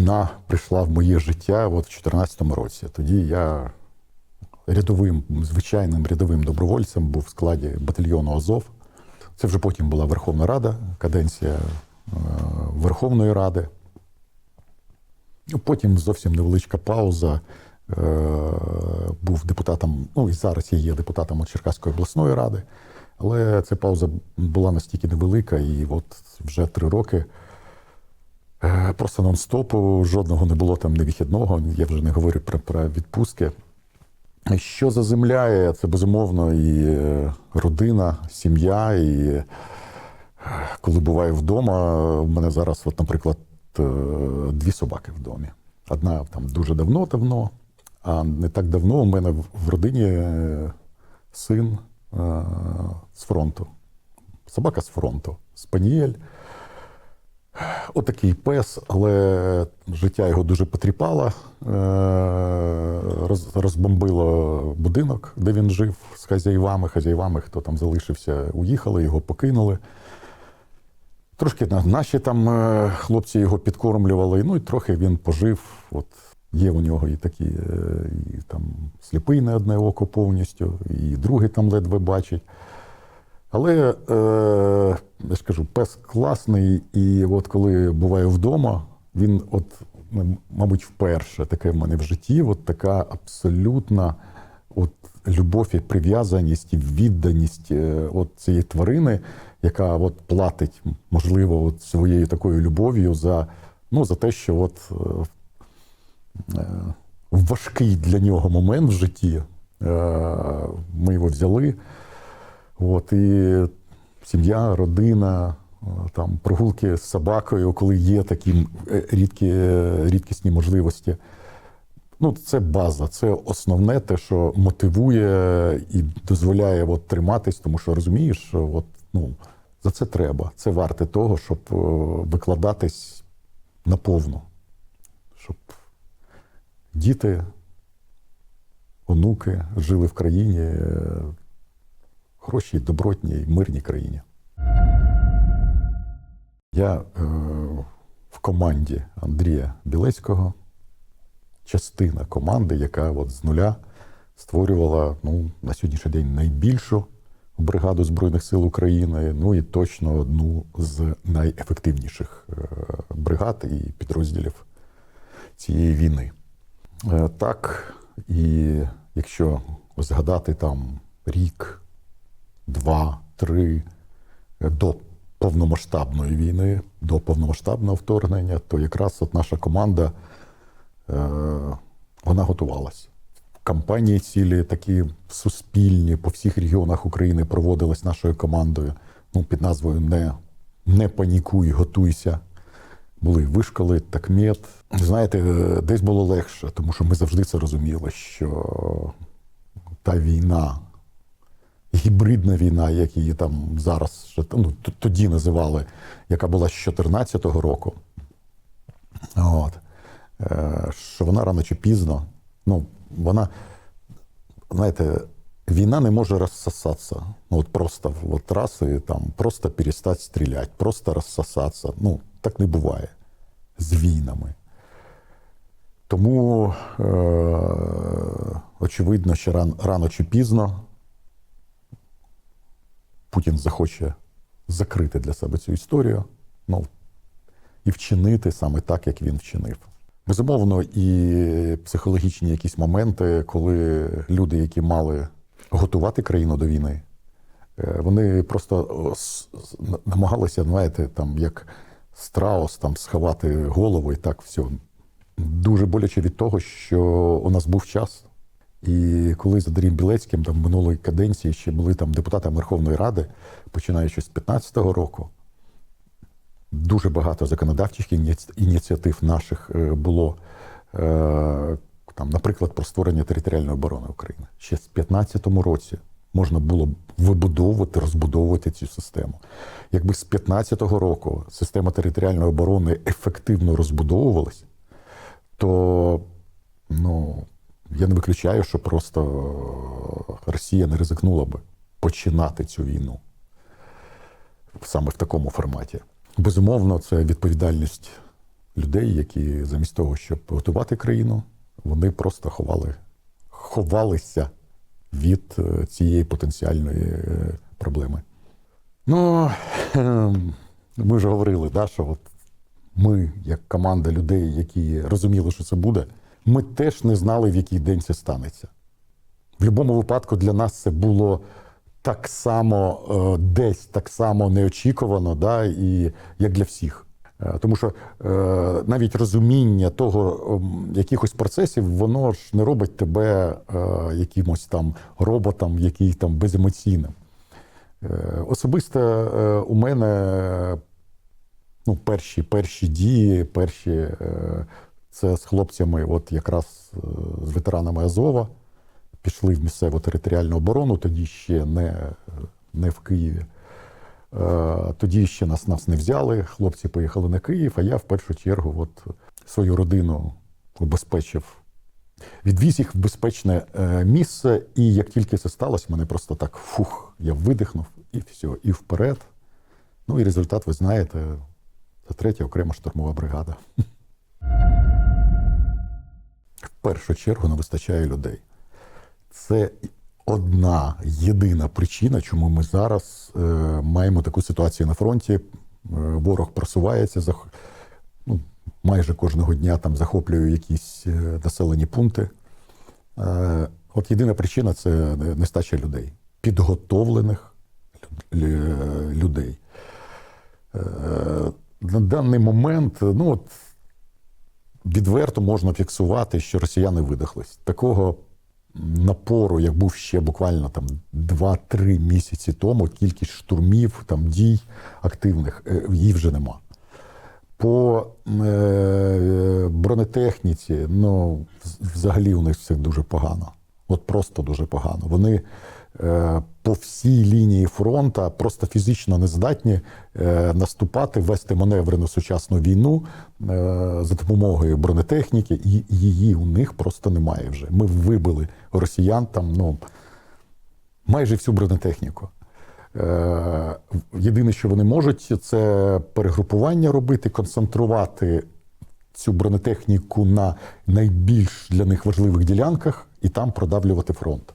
війна прийшла в моє життя от в 2014 році. Тоді я рядовим, звичайним рядовим добровольцем був в складі батальйону Азов. Це вже потім була Верховна Рада, каденція е, Верховної Ради. Ну, Потім зовсім невеличка пауза. Е, Був депутатом, ну і зараз я є депутатом Черкаської обласної ради, але ця пауза була настільки невелика, і от вже три роки просто нон-стопу, жодного не було там не вихідного. Я вже не говорю про, про відпустки. Що заземляє, це безумовно і е, родина, сім'я, і е, коли буваю вдома, в мене зараз, от, наприклад, е, дві собаки в домі. Одна там дуже давно-давно, а не так давно у мене в- родині е, син е, з фронту. Собака з фронту, спанієль. Отакий пес, але життя його дуже потріпало, е, розбомбило будинок, де він жив з хазяївами. Хазяївами, хто там залишився, уїхали, його покинули. Трошки наші там е, хлопці його підкормлювали, ну і трохи він пожив. От є у нього і такі, е, і там сліпий на одне око повністю, і другий там ледве бачить. Але е, я ж кажу, пес класний, і от коли буваю вдома, він, от, мабуть, вперше таке в мене в житті, от така абсолютна от, любов і прив'язаність і відданість е, от цієї тварини, яка от платить, можливо, от своєю такою любов'ю за, ну, за те, що от, е, е, важкий для нього момент в житті е, ми його взяли. От, і сім'я, родина, е, там, прогулки з собакою, коли є такі е, рідкі, е, рідкісні можливості. Ну, це база, це основне те, що мотивує і дозволяє от, триматись, тому що розумієш, от, ну, за це треба. Це варте того, щоб викладатись наповну. Щоб діти, онуки жили в країні, хорошій, добротній, мирній країні. Я е, в команді Андрія Білецького, частина команди, яка от з нуля створювала ну, на сьогоднішній день найбільшу бригаду Збройних сил України, ну і точно одну з найефективніших е, бригад і підрозділів цієї війни. Е, Так, і якщо згадати там рік, два, три е, до повномасштабної війни, до повномасштабного вторгнення, то якраз от наша команда е, вона готувалась. Кампанії цілі такі суспільні по всіх регіонах України проводились нашою командою ну, під назвою Не, не панікуй, готуйся. Були вишколи, такмет. Знаєте, е, десь було легше, тому що ми завжди це розуміли, що та війна, гібридна війна, як її там зараз ну, тоді називали, яка була з 2014 року, от, е, що вона рано чи пізно, ну, вона, знаєте, війна не може розсосатися. Ну, от просто от раз і там просто перестати стріляти, просто розсосатися. Ну, так не буває з війнами. Тому е, очевидно, що ран, рано чи пізно Путін захоче закрити для себе цю історію, ну, і вчинити саме так, як він вчинив. Безумовно, і психологічні якісь моменти, коли люди, які мали готувати країну до війни, е, вони просто намагалися, знаєте, там як страус там сховати голову і так все. Дуже боляче від того, що у нас був час. І коли з Андрієм Білецьким там минулої каденції ще були там депутатами Верховної Ради, починаючи з 15-го року, дуже багато законодавчих ініціатив наших е, було, е, там, наприклад, про створення територіальної оборони України. Ще з 15-му році можна було б вибудовувати, розбудовувати цю систему. Якби з 15-го року система територіальної оборони ефективно розбудовувалась, то ну, я не виключаю, що просто Росія не ризикнула би починати цю війну саме в такому форматі. Безумовно, це відповідальність людей, які замість того, щоб готувати країну, вони просто ховали, ховалися від е, цієї потенціальної е, проблеми. Ну, ем, ми вже говорили, да, що от ми, як команда людей, які розуміли, що це буде, ми теж не знали, в який день це станеться. В будь-якому випадку для нас це було так само е, десь так само неочікувано, да, і як для всіх. Е, Тому що е, навіть розуміння того, ем, якихось процесів, воно ж не робить тебе якимось там роботом, який там беземоційним. Особисто у мене ну, перші, перші дії, перші це з хлопцями, от якраз е, з ветеранами Азова, пішли в місцеву територіальну оборону, тоді ще не, не в Києві. Е, Тоді ще нас, нас не взяли. Хлопці поїхали на Київ, а я в першу чергу от, свою родину убезпечив. Відвіз їх в безпечне е, місце, і як тільки це сталося, мене просто так фух, я видихнув і все, і вперед. Ну і результат, ви знаєте, це третя окрема штурмова бригада. В першу чергу не вистачає людей. Це одна єдина причина, чому ми зараз е, маємо таку ситуацію на фронті. Е, ворог просувається, зах... ну, майже кожного дня там захоплює якісь е, населені пункти. Е, от єдина причина це нестача людей, підготовлених людей. Е, на даний момент, ну от відверто можна фіксувати, що росіяни видихлись. Такого напору, як був ще буквально там 2-3 місяці тому, кількість штурмів, там дій активних, е, її вже нема. По е, бронетехніці, ну, взагалі у них все дуже погано. От просто дуже погано. Вони по всій лінії фронту просто фізично не здатні е, наступати, вести маневри на сучасну війну е, за допомогою бронетехніки, і її у них просто немає вже. Ми вибили росіян там ну, майже всю бронетехніку. Е, Єдине, що вони можуть, це перегрупування робити, концентрувати цю бронетехніку на найбільш для них важливих ділянках і там продавлювати фронт.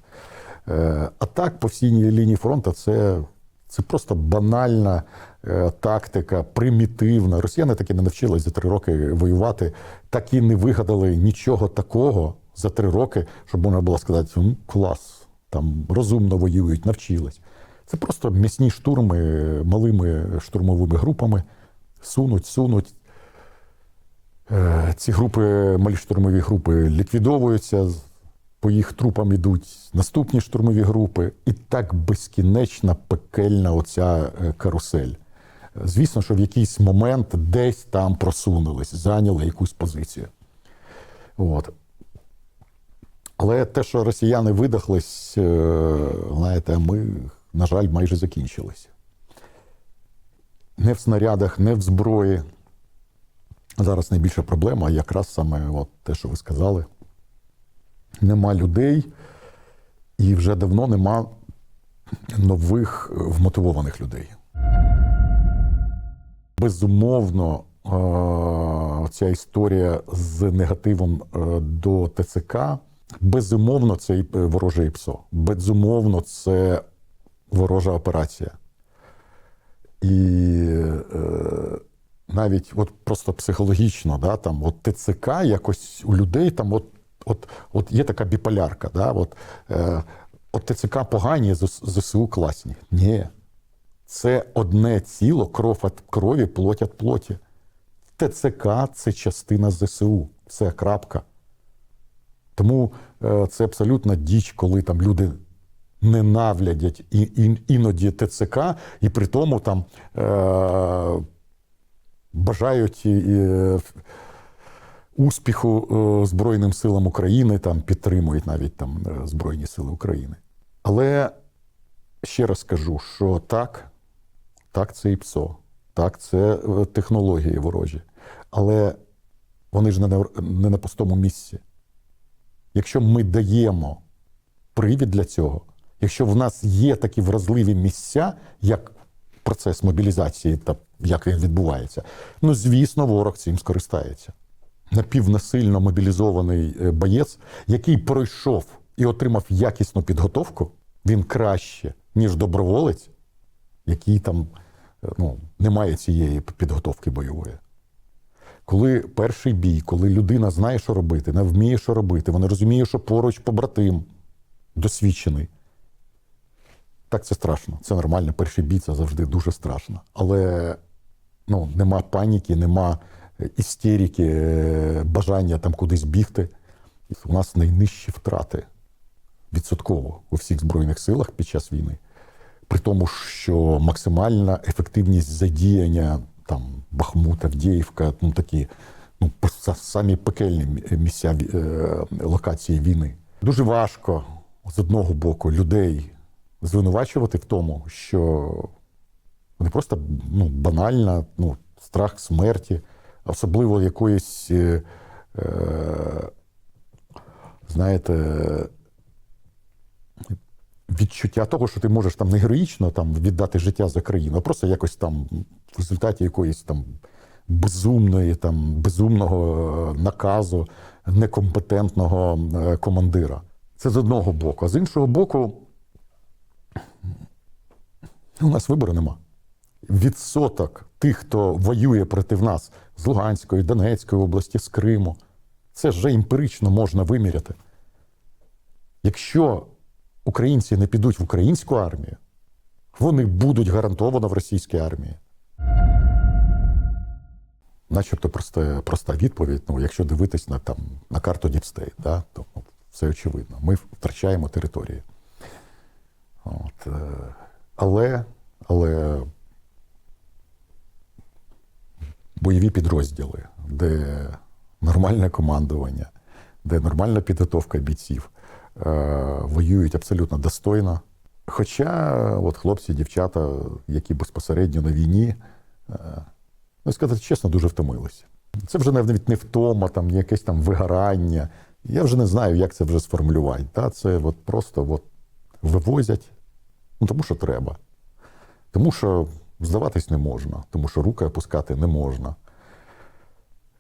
Е, А так, по всій лінії фронту, це, це просто банальна е, тактика, примітивна. Росіяни таки не навчились за три роки воювати, так і не вигадали нічого такого за три роки, щоб можна було сказати, ну, клас, там розумно воюють, навчились. Це просто м'ясні штурми малими штурмовими групами. Сунуть, сунуть. Е, Ці групи, малі штурмові групи ліквідовуються, по їх трупам йдуть наступні штурмові групи, і так безкінечна пекельна оця е, карусель. Е, Звісно, що в якийсь момент десь там просунулись, зайняли якусь позицію. От. Але те, що росіяни видихлись, е, знаєте, ми, на жаль, майже закінчилися. Не в снарядах, не в зброї. Зараз найбільша проблема якраз саме от те, що ви сказали. Нема людей, і вже давно нема нових е, вмотивованих людей. Безумовно, е, ця історія з негативом е, до ТЦК, безумовно, це вороже ІПСО. Безумовно, це ворожа операція. І е, навіть от просто психологічно, да, там, от ТЦК якось у людей там от, от, от є така біполярка. Да, от, е, от ТЦК погані, ЗСУ класні. Ні. Це одне ціло, кров від крові, плоть від плоті. ТЦК це частина ЗСУ. Це крапка. Тому е, це абсолютно діч, коли там люди ненавидять і, і, іноді ТЦК, і при тому там е, бажають і, успіху е, Збройним силам України, там підтримують навіть там е, Збройні Сили України. Але ще раз кажу, що так, так, це і ПСО, так, це е, технології ворожі. Але вони ж не на, не на пустому місці. Якщо ми даємо привід для цього, якщо в нас є такі вразливі місця, як процес мобілізації та як він відбувається. Ну, звісно, ворог цим скористається. Напівнасильно мобілізований е, боєць, який пройшов і отримав якісну підготовку, він краще, ніж доброволець, який там е, ну, не має цієї підготовки бойової. Коли перший бій, коли людина знає, що робити, не вміє, що робити, вона розуміє, що поруч побратим досвідчений. Так, це страшно. Це нормально. Перший бій це завжди дуже страшно. Але ну, нема паніки, нема істерики, е, бажання там кудись бігти. У нас найнижчі втрати відсотково у всіх Збройних силах під час війни. При тому, що максимальна ефективність задіяння там Бахмут, Авдіївка, ну такі ну, самі пекельні місця е, локації війни. Дуже важко з одного боку людей звинувачувати в тому, що вони просто ну, банально, ну, страх смерті, особливо якоїсь, е, е, знаєте, відчуття того, що ти можеш там не героїчно там, віддати життя за країну, а просто якось там в результаті якоїсь там безумної, там, безумного е, наказу некомпетентного е, командира. Це з одного боку. А з іншого боку, у нас вибору нема. Відсоток тих, хто воює проти нас з Луганської, Донецької області, з Криму, це вже емпірично можна виміряти. Якщо українці не підуть в українську армію, вони будуть гарантовано в російській армії. Начебто проста, проста відповідь, ну, якщо дивитись на, там, на карту Діпстейт, да, то ну, все очевидно. Ми втрачаємо території. От, е, але, але бойові підрозділи, де нормальне командування, де нормальна підготовка бійців, е, воюють абсолютно достойно. Хоча от хлопці, дівчата, які безпосередньо на війні, е, ну сказати чесно, дуже втомилися. Це вже навіть не втома, там якесь там вигорання. Я вже не знаю, як це вже сформулювати. Та? Це от просто от вивозять, ну тому що треба. Тому що здаватись не можна, тому що руки опускати не можна.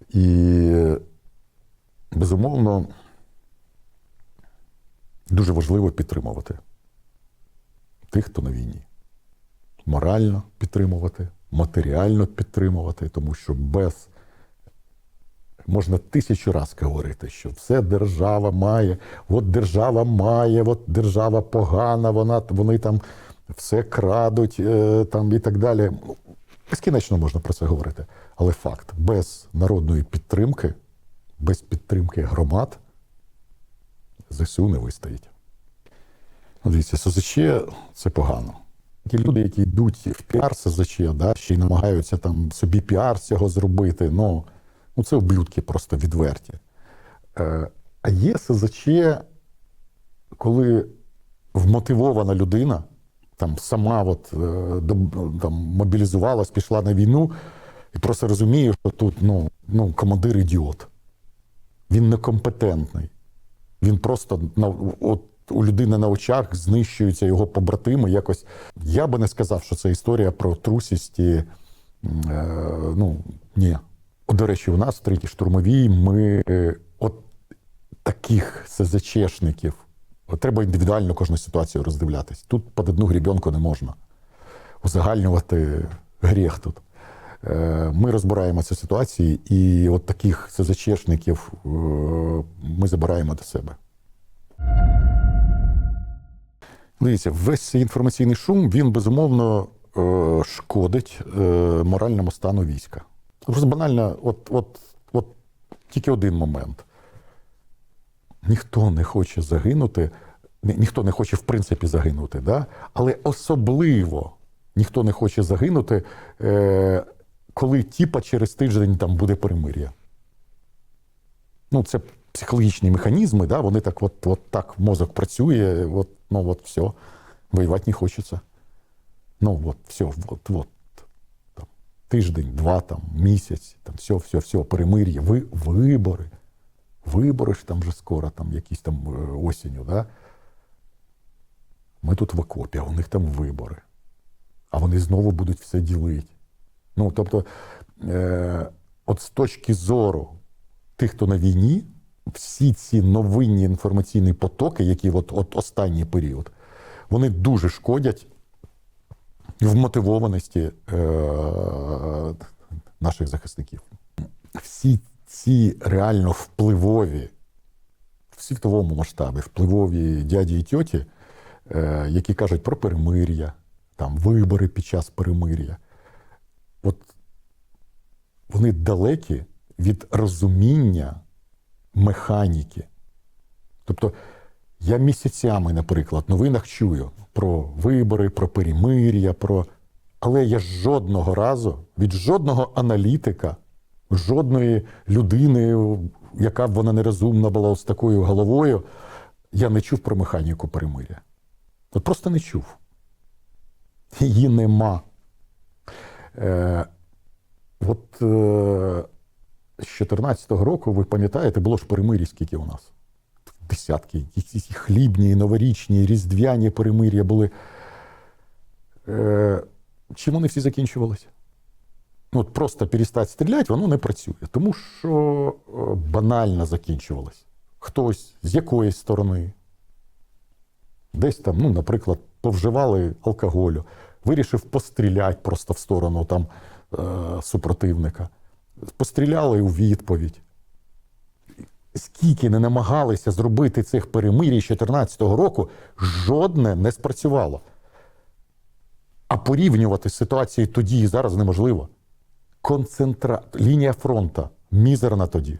І, безумовно, дуже важливо підтримувати тих, хто на війні. Морально підтримувати, матеріально підтримувати, тому що без можна тисячу разів говорити, що все держава має, от держава має, от держава погана, вона, вони там все крадуть е, там, і так далі. Ну, Безкінечно можна про це говорити. Але факт, без народної підтримки, без підтримки громад, ЗСУ не вистоїть. Ну, Дивіться, СЗЧ це погано. Ті люди, які йдуть в піар СЗЧ, да, ще й намагаються там собі піар цього зробити, ну, ну це ублюдки просто відверті. Е, а є СЗЧ, коли вмотивована людина там сама от, е, там, мобілізувалась, пішла на війну, і просто розуміє, що тут ну, ну, командир ідіот. Він некомпетентний. Він просто на, от, у людини на очах знищуються його побратими. Якось я би не сказав, що це історія про трусість. І, е, ну, ні. До речі, у нас в третій штурмовій ми е, от таких СЗЧшників. Треба індивідуально кожну ситуацію роздивлятись. Тут під одну грібенку не можна. Узагальнювати гріх тут. Е, Ми розбираємо ці ситуації, і от таких СЗЧшників е, ми забираємо до себе. Дивіться, весь цей інформаційний шум він безумовно е, шкодить моральному стану війська. Просто банально, от, от, от тільки один момент. Ніхто не хоче загинути, ні- ніхто не хоче в принципі загинути, да? але особливо ніхто не хоче загинути, е, коли тіпа через тиждень там буде перемир'я. Ну, це психологічні механізми, да? вони так, от, от так мозок працює, от, ну от все, воювати не хочеться. Ну, от, все, от, от. Тиждень, два, там, місяць, там, все, все, все, перемир'я, ви, вибори. Вибори ж там вже скоро, там якісь там е, осінню, да? Ми тут в окопі, а у них там вибори. а вони знову будуть все ділити. Ну, тобто, е, от з точки зору тих, хто на війні, всі ці новинні інформаційні потоки, які от, от останній період, вони дуже шкодять вмотивованості е, наших захисників. Всі ці реально впливові в світовому масштабі, впливові дяді і тьоті, е, які кажуть про перемир'я, там вибори під час перемир'я. От вони далекі від розуміння механіки. Тобто я місяцями, наприклад, в новинах чую про вибори, про перемир'я, про. Але я жодного разу від жодного аналітика, жодної людини, яка б вона нерозумна була з такою головою, я не чув про механіку перемир'я. От просто не чув. Її нема. Е, от е, з 14-го року, ви пам'ятаєте, було ж перемир'я, скільки у нас? Десятки, якісь хлібні, і новорічні, і різдвяні перемир'я були. Е, чим вони всі закінчувалися? Ну, от просто перестати стріляти, воно не працює. Тому що е, банально закінчувалось. Хтось з якоїсь сторони, десь там, ну, наприклад, повживали алкоголю, вирішив постріляти просто в сторону там, е, супротивника. Постріляли у відповідь. Скільки не намагалися зробити цих перемирій 2014 року, жодне не спрацювало. А порівнювати ситуацію тоді і зараз неможливо. Концентра... Лінія фронту мізерна тоді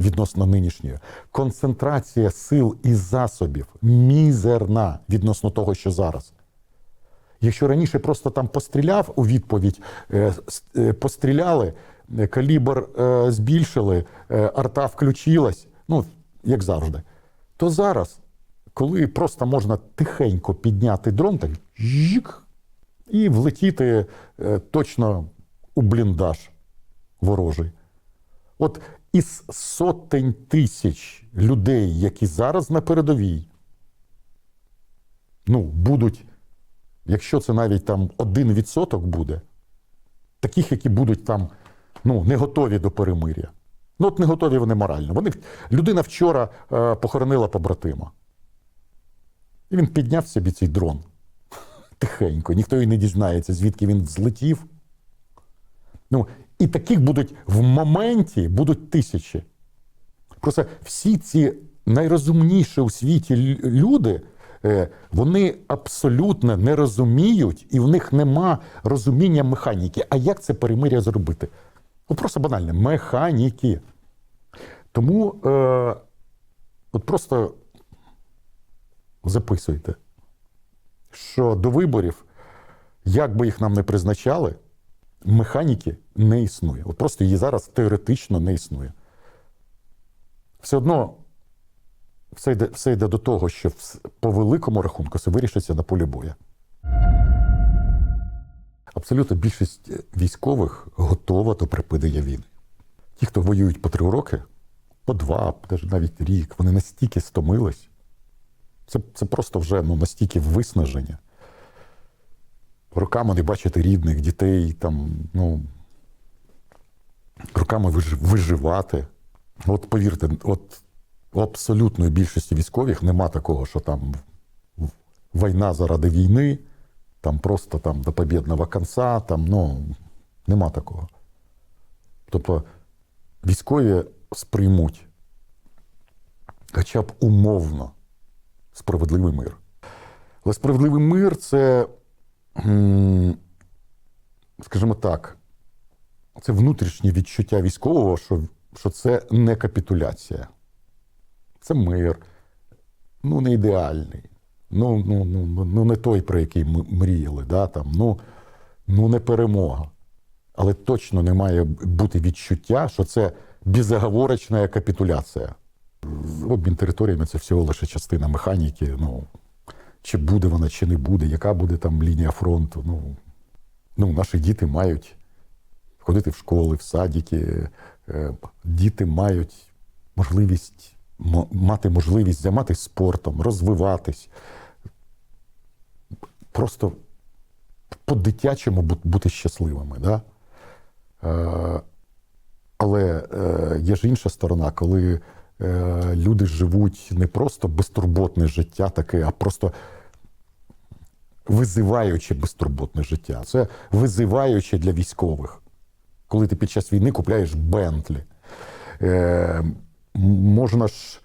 відносно нинішньої. Концентрація сил і засобів мізерна відносно того, що зараз. Якщо раніше просто там постріляв у відповідь, е, е, постріляли, е, калібр збільшили, арта включилась, ну, як завжди, то зараз, коли просто можна тихенько підняти дрон, так жік, і влетіти точно у бліндаж ворожий. От із сотень тисяч людей, які зараз на передовій, ну, будуть, якщо це навіть там один відсоток буде, таких, які будуть там ну, не готові до перемир'я. Ну, от не готові вони морально. Вони, людина вчора е, похоронила побратима. І він підняв собі цей дрон тихенько, ніхто і не дізнається, звідки він злетів. Ну, і таких будуть в моменті будуть тисячі. Просто всі ці найрозумніші у світі люди, е, вони абсолютно не розуміють, і в них нема розуміння механіки. А як це перемир'я зробити? Ну, просто банально, механіки. Тому е, от просто записуйте, що до виборів, як би їх нам не призначали, механіки не існує. От просто її зараз теоретично не існує. Все одно все йде, все йде до того, що по великому рахунку все вирішиться на полі бою. Абсолютно більшість військових готова до припинення війни. Ті, хто воюють по три роки, по два, навіть рік, вони настільки стомились. Це, це просто вже ну, настільки виснаження. Роками не бачити рідних, дітей, там, ну, роками виживати. От повірте, от у абсолютної більшості військових нема такого, що там війна заради війни, там просто там до побєдного кінця, там, ну, нема такого. Тобто військові сприймуть хоча б умовно справедливий мир. Але справедливий мир це, скажімо так, це внутрішнє відчуття військового, що, що це не капітуляція. Це мир. Ну, не ідеальний. Ну, ну, ну, ну, ну не той, про який ми мріяли. Да, там, ну, ну, не перемога. Але точно не має бути відчуття, що це безоговорочна капітуляція. Обмін територіями це всього лише частина механіки. Ну, чи буде вона, чи не буде, яка буде там лінія фронту. Ну, ну наші діти мають ходити в школи, в садики. Е, Діти мають можливість мати можливість займатися спортом, розвиватись. Просто по-дитячому бути щасливими. Да? Е, але е, є ж інша сторона, коли люди живуть не просто безтурботне життя таке, а просто визиваюче безтурботне життя. Це визиваюче для військових. Коли ти під час війни купляєш Бентлі. Е, можна ж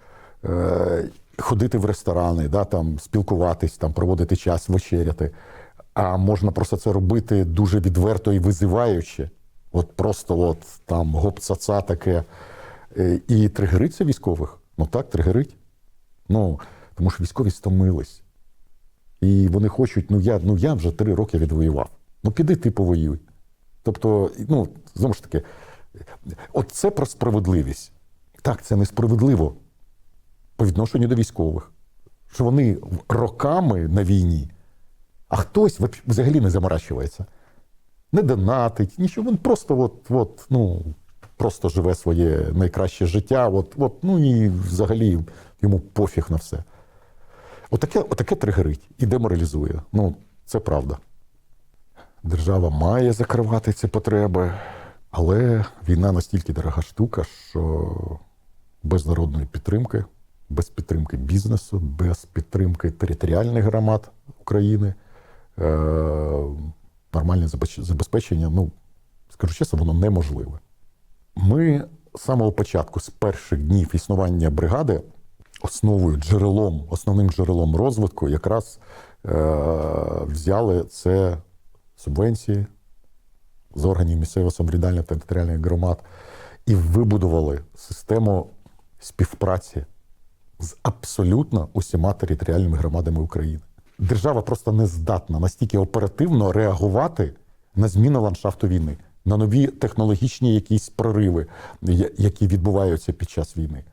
е, ходити в ресторани, да, там, спілкуватись, там, проводити час, вечеряти. А можна просто це робити дуже відверто і визиваюче. От просто от там гоп-цаца таке. Е, І тригериться військових. Ну так, тригерить. Ну, тому що військові стомились. І вони хочуть, ну я, ну я вже три роки відвоював. Ну піди ти повоюй. Тобто, ну, знову ж таки, от це про справедливість. Так, це несправедливо по відношенню до військових. Що вони роками на війні, а хтось взагалі не заморачується. Не донатить, нічого. Він просто от, от, ну, просто живе своє найкраще життя. От, от, ну і взагалі йому пофіг на все. Отаке, отаке тригерить і деморалізує. Ну, це правда. Держава має закривати ці потреби, але війна настільки дорога штука, що без народної підтримки, без підтримки бізнесу, без підтримки територіальних громад України, е- нормальне забезпечення, ну, скажу чесно, воно неможливе. Ми з самого початку, з перших днів існування бригади, основою, джерелом, основним джерелом розвитку якраз е- взяли це субвенції з органів місцевого самоврядування територіальних громад і вибудували систему співпраці з абсолютно усіма територіальними громадами України. Держава просто не здатна настільки оперативно реагувати на зміну ландшафту війни, на нові технологічні якісь прориви, які відбуваються під час війни.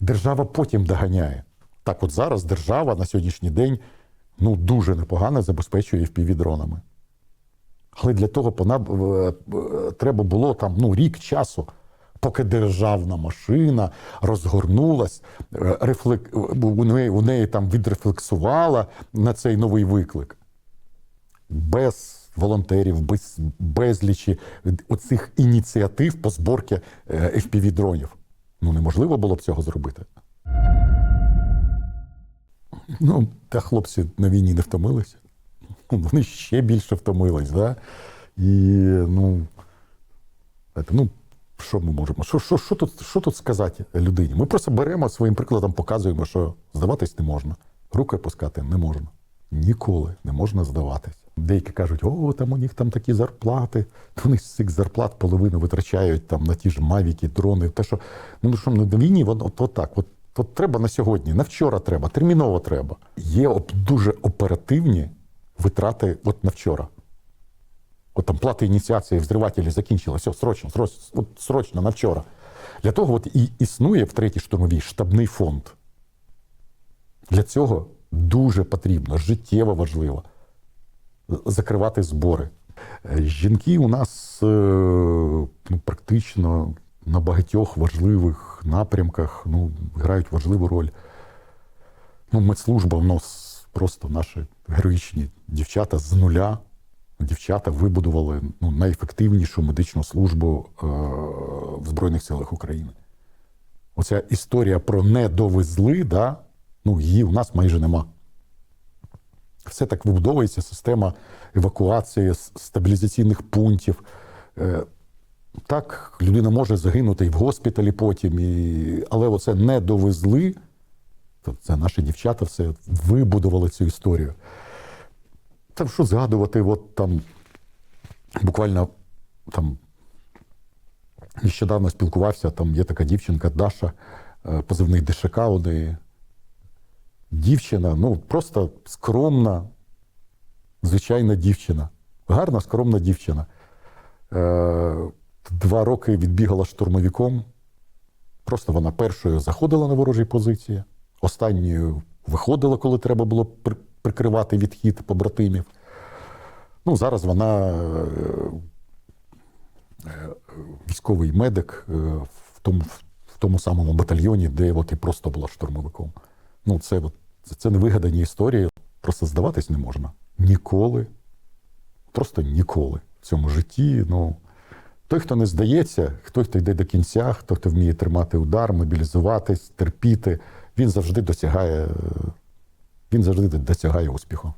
Держава потім доганяє. Так, от зараз держава на сьогоднішній день ну, дуже непогано забезпечує FPV-дронами. Але для того е, е, треба було там ну, рік часу, поки державна машина розгорнулась, е, рефлек... у, неї, у неї там відрефлексувала на цей новий виклик. Без волонтерів, без безлічі оцих ініціатив по зборці FPV-дронів. Ну, неможливо було б цього зробити. Ну, та хлопці на війні не втомилися. Вони ще більше втомились, да? І ну, ну що ми можемо? Що, що, що, тут, що тут сказати людині? Ми просто беремо своїм прикладом, показуємо, що здаватись не можна, руки опускати не можна. Ніколи не можна здаватись. Деякі кажуть, о, там у них там такі зарплати. Вони з цих зарплат половину витрачають там на ті ж мавіки, дрони. Те, що ну що на війні, воно от так. От, от треба на сьогодні, на вчора треба, терміново треба. Є дуже оперативні витрати от на вчора. От там плата ініціації взривателі закінчилася. Срочно, срочно, срочно, на вчора. Для того от і існує в третій штурмовій штабний фонд. Для цього дуже потрібно, життєво важливо закривати збори. Е, Жінки у нас е, ну, практично на багатьох важливих напрямках ну, грають важливу роль. Ну, медслужба у нас просто наші героїчні дівчата з нуля. Дівчата вибудували ну, найефективнішу медичну службу е, в Збройних силах України. Оця історія про не довезли, да, ну, її у нас майже нема. Все так вибудовується система евакуації, стабілізаційних пунктів. Е, Так, людина може загинути і в госпіталі потім, і... але оце не довезли. Це наші дівчата все вибудували цю історію. Там що згадувати, от там буквально там нещодавно спілкувався, там є така дівчинка Даша, е, позивний ДШК у неї. Дівчина, ну просто скромна, звичайна дівчина. Гарна, скромна дівчина. Е, Два роки відбігала штурмовиком. Просто вона першою заходила на ворожі позиції, останньою виходила, коли треба було прикривати відхід побратимів. Ну, зараз вона е, е, військовий медик в тому, в тому самому батальйоні, де от і просто була штурмовиком. Ну, це, от, це, це не вигадані історії, просто здаватись не можна. Ніколи просто ніколи в цьому житті. Ну, той, хто не здається, хто, хто йде до кінця, хто, хто вміє тримати удар, мобілізуватись, терпіти, він завжди досягає, він завжди досягає успіху.